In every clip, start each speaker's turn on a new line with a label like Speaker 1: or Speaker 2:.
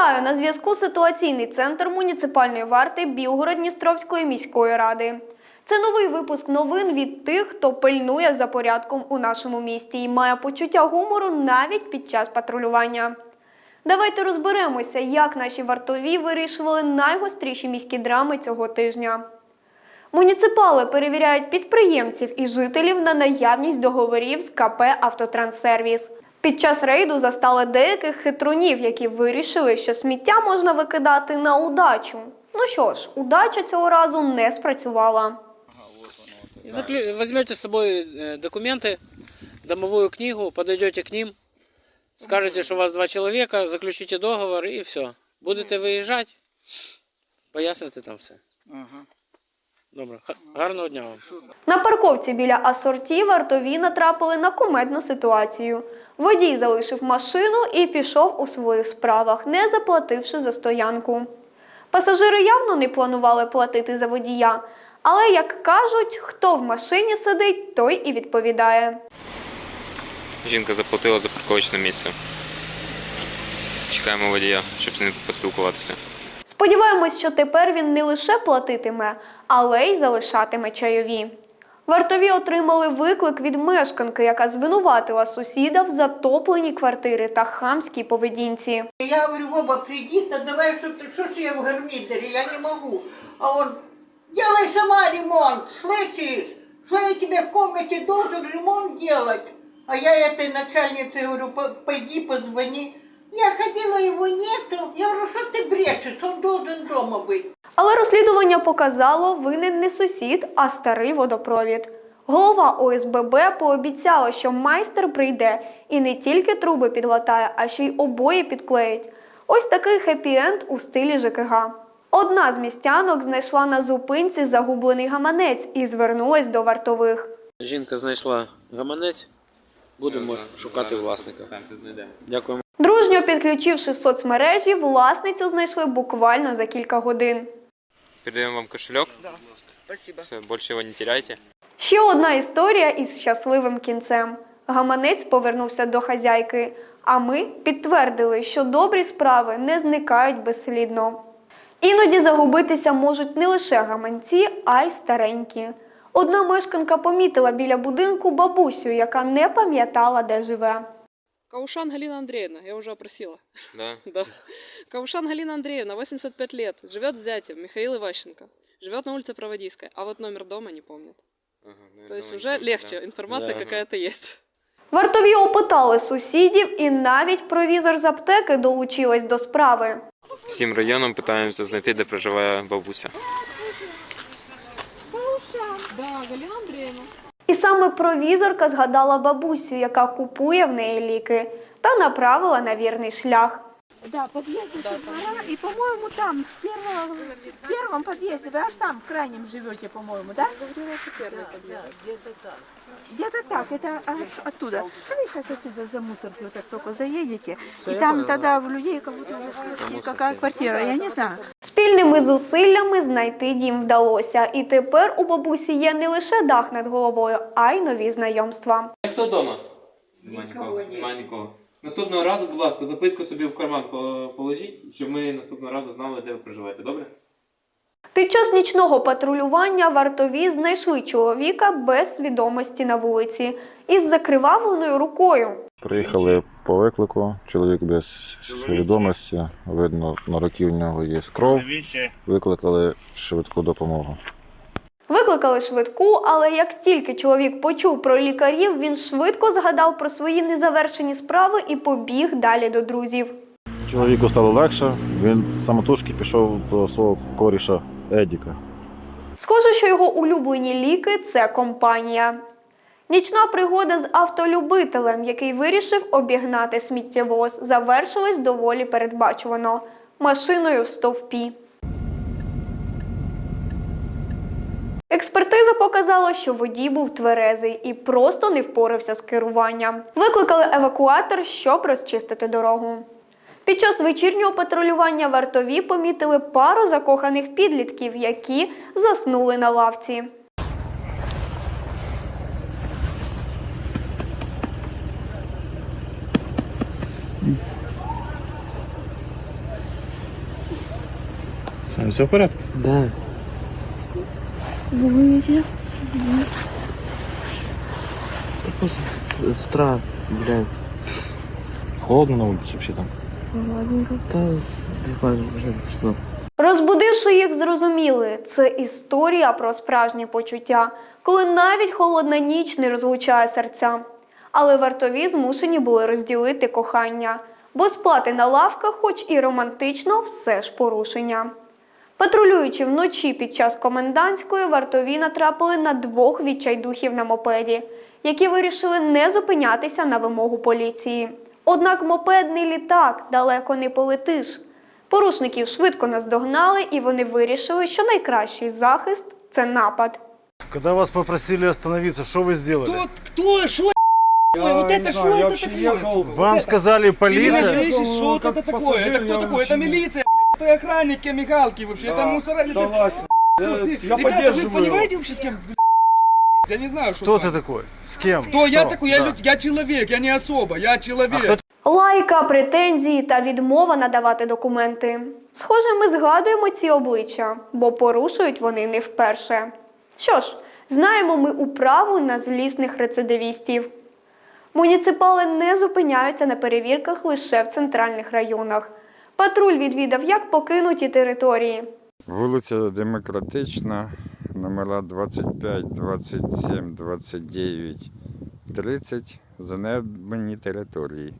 Speaker 1: Вітаю на зв'язку ситуаційний центр муніципальної варти Білгород-Дністровської міської ради. Це новий випуск новин від тих, хто пильнує за порядком у нашому місті і має почуття гумору навіть під час патрулювання. Давайте розберемося, як наші вартові вирішували найгостріші міські драми цього тижня. Муніципали перевіряють підприємців і жителів на наявність договорів з КП «Автотранссервіс». Під час рейду застали деяких хитрунів, які вирішили, що сміття можна викидати на удачу. Ну що ж, удача цього разу не спрацювала.
Speaker 2: Заклю- Возьмете с собой э, документы, домовую книгу, подойдете к ним, скажете, что у вас два человека, заключите договор и все. Будете виїжджати, поясните там все. Добре. Гарного дня вам.
Speaker 1: На парковці біля асорті вартові натрапили на кумедну ситуацію. Водій залишив машину і пішов у своїх справах, не заплативши за стоянку. Пасажири явно не планували платити за водія, але, як кажуть, хто в машині сидить, той і відповідає.
Speaker 3: Жінка заплатила за парковочне місце. Чекаємо водія, щоб з ним поспілкуватися.
Speaker 1: Сподіваємось, що тепер він не лише платитиме, але й залишатиме чайові. Вартові отримали виклик від мешканки, яка звинуватила сусіда в затопленні квартири та хамській поведінці.
Speaker 4: Я говорю, Вова, приди, да давай, что ты, что ж я в гармидере, я не могу. А он, делай сама ремонт, слышишь? Что я тебе в комнате должен ремонт делать? А я этой начальнице говорю, «По- пойди позвони. Я ходила, его нету. Я говорю, что ты брешешь, он должен дома быть.
Speaker 1: Але розслідування показало винен не сусід, а старий водопровід. Голова ОСББ пообіцяла, що майстер прийде і не тільки труби підлатає, а ще й обої підклеїть. Ось такий хеппі-енд у стилі ЖКГ. Одна з містянок знайшла на зупинці загублений гаманець і звернулась до вартових.
Speaker 2: Жінка знайшла гаманець. Будемо шукати власника. Дякуємо.
Speaker 1: Дружньо підключивши соцмережі, власницю знайшли буквально за кілька годин.
Speaker 3: Передаємо вам кошельок.
Speaker 4: Да, спасибо.
Speaker 3: Все, більше його не теряйте.
Speaker 1: Ще одна історія із щасливим кінцем. Гаманець повернувся до хазяйки, а ми підтвердили, що добрі справи не зникають безслідно. Іноді загубитися можуть не лише гаманці, а й старенькі. Одна мешканка помітила біля будинку бабусю, яка не пам'ятала, де живе.
Speaker 5: Каушан Галина Андреевна, я уже опросила.
Speaker 3: Да?
Speaker 5: Да. Каушан Галина Андреевна, 85 лет, живет с зятем, Михаил Иващенко. Живет на улице Проводийская, а вот номер дома не помнит.
Speaker 3: Ага,
Speaker 5: То есть уже
Speaker 3: да.
Speaker 5: легче, информация
Speaker 2: Да.
Speaker 5: какая-то есть.
Speaker 1: Вартові опитали сусідів, і навіть провізор з аптеки долучилась до справи.
Speaker 3: Всім районом питаємося знайти, де проживає бабуся.
Speaker 5: Да, Галина Андреевна.
Speaker 1: І саме провізорка згадала бабусю, яка купує в неї ліки, та направила на вірний шлях.
Speaker 6: Да, подъезде со двора, и, по-моему, там, с первого, в первом подъезде, вы аж там в крайнем живете, по-моему, да? Где-то так, это аж оттуда. А вы сейчас отсюда за мусорку так только заедете, и там тогда в людей как будто какая квартира, я не знаю.
Speaker 1: Спільними зусиллями знайти дім вдалося, і тепер у бабусі є не лише дах над головою, а й нові знайомства.
Speaker 7: Хто вдома? Нема нікого. Нема нікого. Наступного разу, будь ласка, записку собі в карман по- положіть, щоб ми наступного разу знали, де ви проживаєте, добре?
Speaker 1: Під час нічного патрулювання вартові знайшли чоловіка без свідомості на вулиці із закривавленою рукою.
Speaker 8: Приїхали по виклику, чоловік без свідомості, видно, на руки в нього є кров. Викликали швидку допомогу.
Speaker 1: Викликали швидку, але як тільки чоловік почув про лікарів, він швидко згадав про свої незавершені справи і побіг далі до друзів.
Speaker 8: Чоловіку стало легше, він самотужки пішов до свого коріша Едіка.
Speaker 1: Схоже, що його улюблені ліки це компанія. Нічна пригода з автолюбителем, який вирішив обігнати сміттєвоз, завершилась доволі передбачувано машиною в стовпі. Експертиза показала, що водій був тверезий і просто не впорався з керуванням. Викликали евакуатор, щоб розчистити дорогу. Під час вечірнього патрулювання вартові помітили пару закоханих підлітків, які заснули на лавці.
Speaker 9: Все в порядку?
Speaker 2: Да.
Speaker 10: Да просто с утра гуляю.
Speaker 9: Холодно на улице вообще там.
Speaker 10: Что.
Speaker 1: Розбудивши їх, зрозуміли, це історія про справжні почуття, коли навіть холодна ніч не розлучає серця. Але вартові змушені були розділити кохання, бо сплати на лавках, хоч і романтично, все ж порушення. Патрулюючи вночі під час комендантської, вартові натрапили на двох відчайдухів на мопеді, які вирішили не зупинятися на вимогу поліції. Однак мопедний літак далеко не полетиш. Порушників швидко наздогнали, і вони вирішили, що найкращий захист це напад.
Speaker 9: Когда вас попросили остановиться, что вы сделали?
Speaker 11: Кто? Что? Вот это что это такое?
Speaker 9: Вам сказали полиция?
Speaker 11: Слышишь, что это такое? Это кто такой? Это милиция, блядь. Это охранники мигалки вообще. Это мусора.
Speaker 9: Согласен.
Speaker 11: Я Ребята, вы понимаете вообще с кем? Блядь, это вообще пиздец. Я не знаю, что
Speaker 9: Кто
Speaker 11: с
Speaker 9: ты
Speaker 11: вами.
Speaker 9: такой? С кем?
Speaker 11: Кто я
Speaker 9: Кто?
Speaker 11: такой? Я,
Speaker 9: Да.
Speaker 11: люд- я человек, я не особо, я человек.
Speaker 9: кто
Speaker 1: Лайка, претензії та відмова надавати документи. Схоже, ми згадуємо ці обличчя, бо порушують вони не вперше. Що ж, знаємо ми управу на злісних рецидивістів. Муніципали не зупиняються на перевірках лише в центральних районах. Патруль відвідав як покинуті території,
Speaker 12: Вулиця Демократична, номера 25, 27, 29, 30, занедбані території.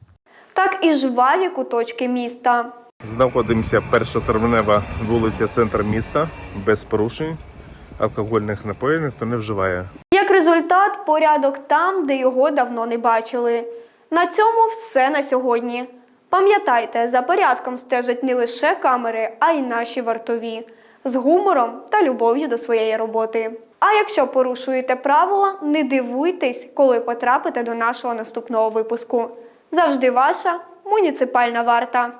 Speaker 1: так і жваві куточки міста.
Speaker 13: Знаходимося першотравнева вулиця, центр міста, без порушень. Алкогольних напоїв ніхто не вживає.
Speaker 1: Як результат, порядок там, де його давно не бачили. На цьому все на сьогодні. Пам'ятайте, за порядком стежать не лише камери, а й наші вартові з гумором та любов'ю до своєї роботи. А якщо порушуєте правила, не дивуйтесь, коли потрапите до нашого наступного випуску. Завжди ваша муніципальна варта.